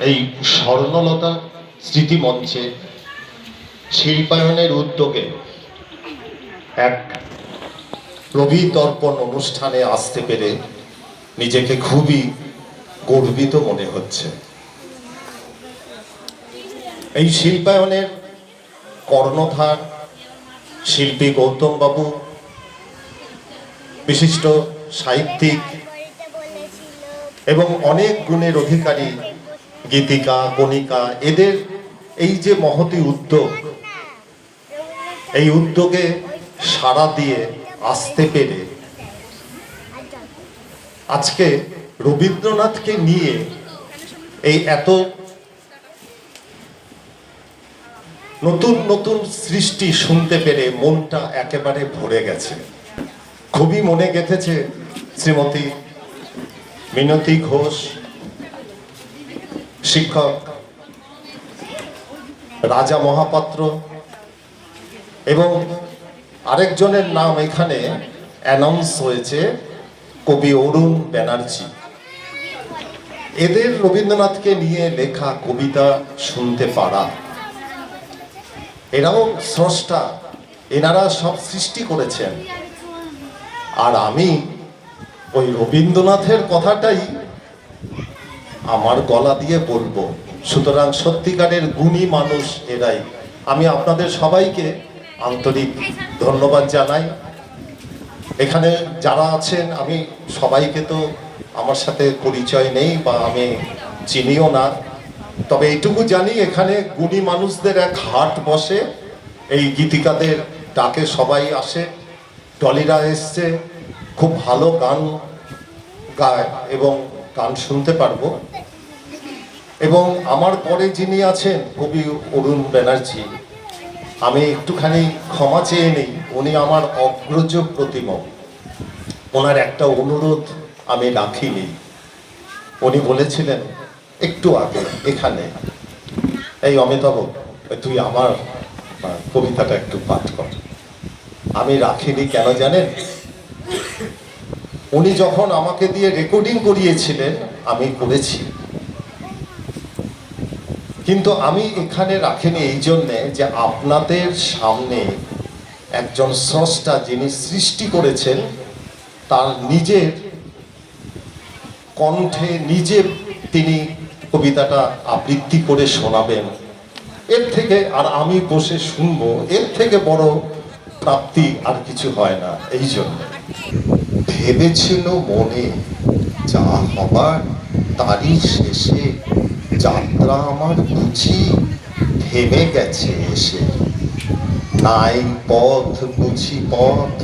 এই স্বর্ণলতা স্মৃতি মঞ্চে শিল্পায়নের উদ্যোগে এক রবি তর্পণ অনুষ্ঠানে আসতে পেরে নিজেকে খুবই গর্বিত মনে হচ্ছে। এই শিল্পায়নের কর্ণধার শিল্পী গৌতম বাবু বিশিষ্ট সাহিত্যিক এবং অনেক গুণের অধিকারী গীতিকা, কণিকা, এদের এই যে মহতি উদ্যোগ, এই উদ্যোগে সাড়া দিয়ে আসতে পেরে আজকে রবীন্দ্রনাথকে নিয়ে এই এত নতুন নতুন সৃষ্টি শুনতে পেরে মনটা একেবারে ভরে গেছে। খুবই মনে গেঁথেছে শ্রীমতী মিনতি ঘোষ শিক্ষক, রাজা মহাপাত্র এবং আরেকজনের নাম এখানে অ্যানাউন্স হয়েছে কবি অরুণ ব্যানার্জি। এদের রবীন্দ্রনাথকে নিয়ে লেখা কবিতা শুনতে পারা। এরাও স্রষ্টা, এনারা সব সৃষ্টি করেছেন। আর আমি ওই রবীন্দ্রনাথের কথাটাই আমার গলা দিয়ে বলব। সুতরাং সত্যিকারের গুণী মানুষ এরাই। আমি আপনাদের সবাইকে আন্তরিক ধন্যবাদ জানাই। এখানে যারা আছেন, আমি সবাইকে তো আমার সাথে পরিচয় নেই বা আমি চিনিও না। তবে এইটুকু জানি, এখানে গুণী মানুষদের এক হাট বসে। এই গীতিকাদের ডাকে সবাই আসে। টলিরা এসছে, খুব ভালো গান গায় এবং গান শুনতে পারব। এবং আমার পরে যিনি আছেন কবি অরুণ ব্যানার্জি, আমি একটুখানি ক্ষমা চেয়ে নেই, উনি আমার অগ্রজ প্রতিম। ওনার একটা অনুরোধ আমি রাখিনি। উনি বলেছিলেন, একটু আগে, এখানে। এই অমিতাভ, তুই আমার কবিতাটা একটু পাঠ কর। আমি রাখিনি কেন জানেন? উনি যখন আমাকে দিয়ে রেকর্ডিং করিয়েছিলেন, আমি করেছি। কিন্তু আমি এখানে রাখিনি এই জন্যে যে আপনাদের সামনে একজন স্রষ্টা যিনি সৃষ্টি করেছেন, তার নিজের কণ্ঠে নিজে তিনি কবিতাটা আবৃত্তি করে শোনাবেন। এর থেকে আর আমি বসে শুনব, এর থেকে বড় প্রাপ্তি আর কিছু হয় না, এই জন্য। ভেবেছিল মনে, যা হবার তারই শেষে যাত্রা আমার বুঝি থেমে গেছে এসে। নাই পথ বুঝি পথ,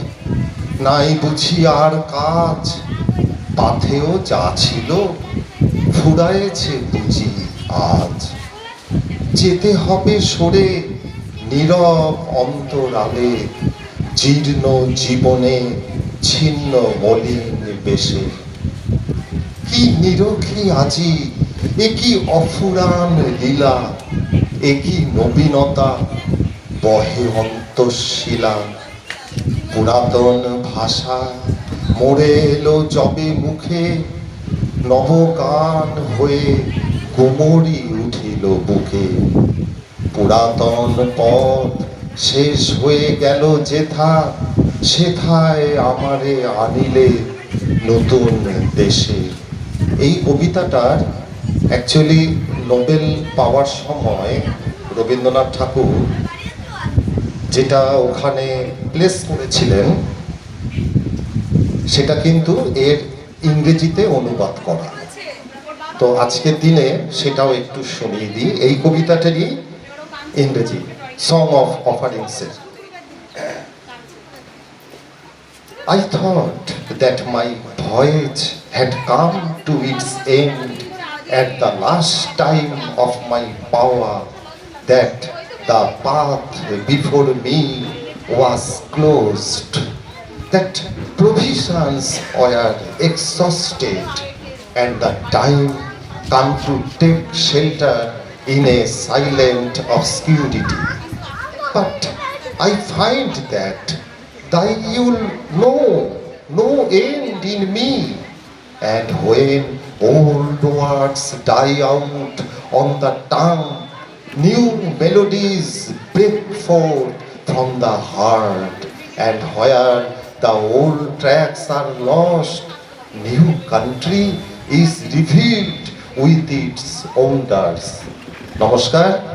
নাই বুঝি আর কাজ পাথেও যা ছিল ফুরায়েছে বুঝি আজ। যেতে হবে সরে নীরব অন্তরালে, জীর্ণ জীবনে ছিন্ন মলিন বেশে কি নিরখী আজি? এ কি অফুরান লীলা? এ কি নবীনতা? বহে অন্তঃশিলা। পুরাতন ভাষা মরে এলো জবে মুখে। নবগান হয়ে গুমরি উঠিল বুকে। পুরাতন পথ শেষ হয়ে গেল যেথা সেথায় আমারে আনিলে নতুন দেশে। এই কবিতাটার অ্যাকচুয়ালি নোবেল পাওয়ার সময় রবীন্দ্রনাথ ঠাকুর যেটা ওখানে প্লেস করেছিলেন, সেটা কিন্তু এর ইংরেজিতে অনুবাদ করা। তো আজকের দিনে সেটাও একটু শুনিয়ে দিই। এই কবিতাটারই ইংরেজি সং অফ অফারিংসের I thought that my voyage had come to its end at the last time of my power, that the path before me was closed, that provisions were exhausted, and the time come to take shelter in a silent obscurity. But I find that thy you'll know no end in me. And when old words die out on the tongue. New melodies break forth from the heart, and where the old tracks are lost, new country is revealed with its wonders. নমস্কার